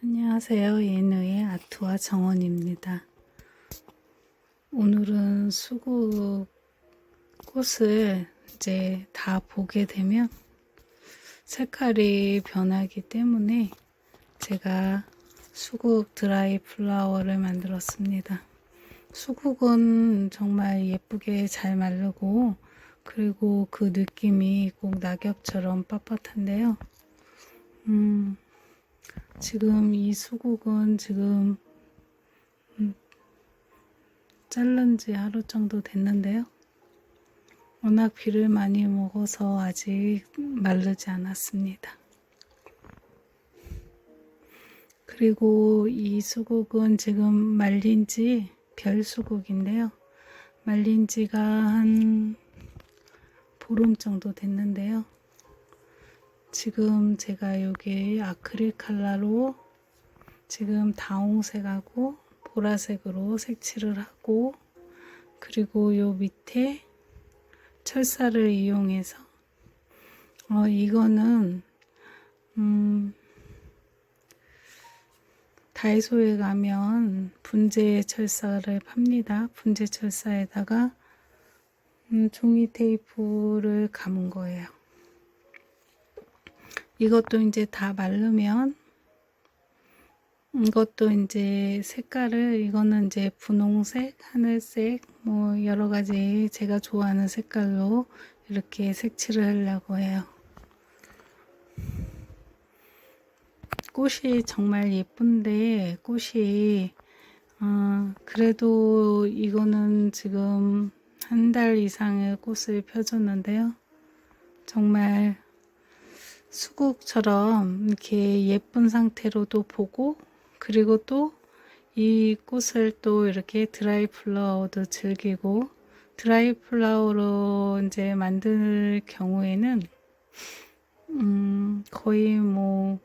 안녕하세요. 예누의 아트와 정원입니다. 오늘은 수국 꽃을 이제 다 보게 되면 색깔이 변하기 때문에 제가 수국 드라이 플라워를 만들었습니다. 수국은 정말 예쁘게 잘 마르고 그리고 그 느낌이 꼭 낙엽처럼 빳빳한데요. 음, 지금 이 수국은 지금 음, 자른 지 하루 정도 됐는데요. 워낙 비를 많이 먹어서 아직 마르지 않았습니다. 그리고 이 수국은 지금 말린 지 별 수국인데요. 말린 지가 한 보름 정도 됐는데요. 지금 제가 여기 아크릴 컬러로 지금 다홍색하고 보라색으로 색칠을 하고 그리고 요 밑에 철사를 이용해서 어 이거는 음 다이소에 가면 분재 철사를 팝니다. 분재 철사에다가 음, 종이 테이프를 감은 거예요. 이것도 이제 다 마르면 이것도 이제 색깔을 이거는 이제 분홍색, 하늘색 뭐 여러 가지 제가 좋아하는 색깔로 이렇게 색칠을 하려고 해요. 꽃이 정말 예쁜데 꽃이 어, 그래도 이거는 지금 한 달 이상의 꽃을 펴줬는데요. 정말 수국처럼 이렇게 예쁜 상태로도 보고 그리고 또 이 꽃을 또 이렇게 드라이 플라워도 즐기고 드라이 플라워로 이제 만들 경우에는 음 거의 뭐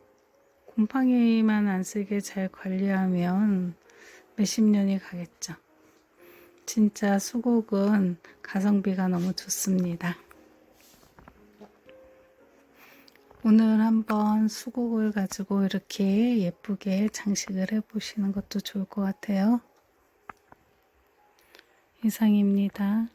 곰팡이만 안 쓰게 잘 관리하면 몇십 년이 가겠죠. 진짜 수국은 가성비가 너무 좋습니다. 오늘 한번 수국을 가지고 이렇게 예쁘게 장식을 해 보시는 것도 좋을 것 같아요. 이상입니다.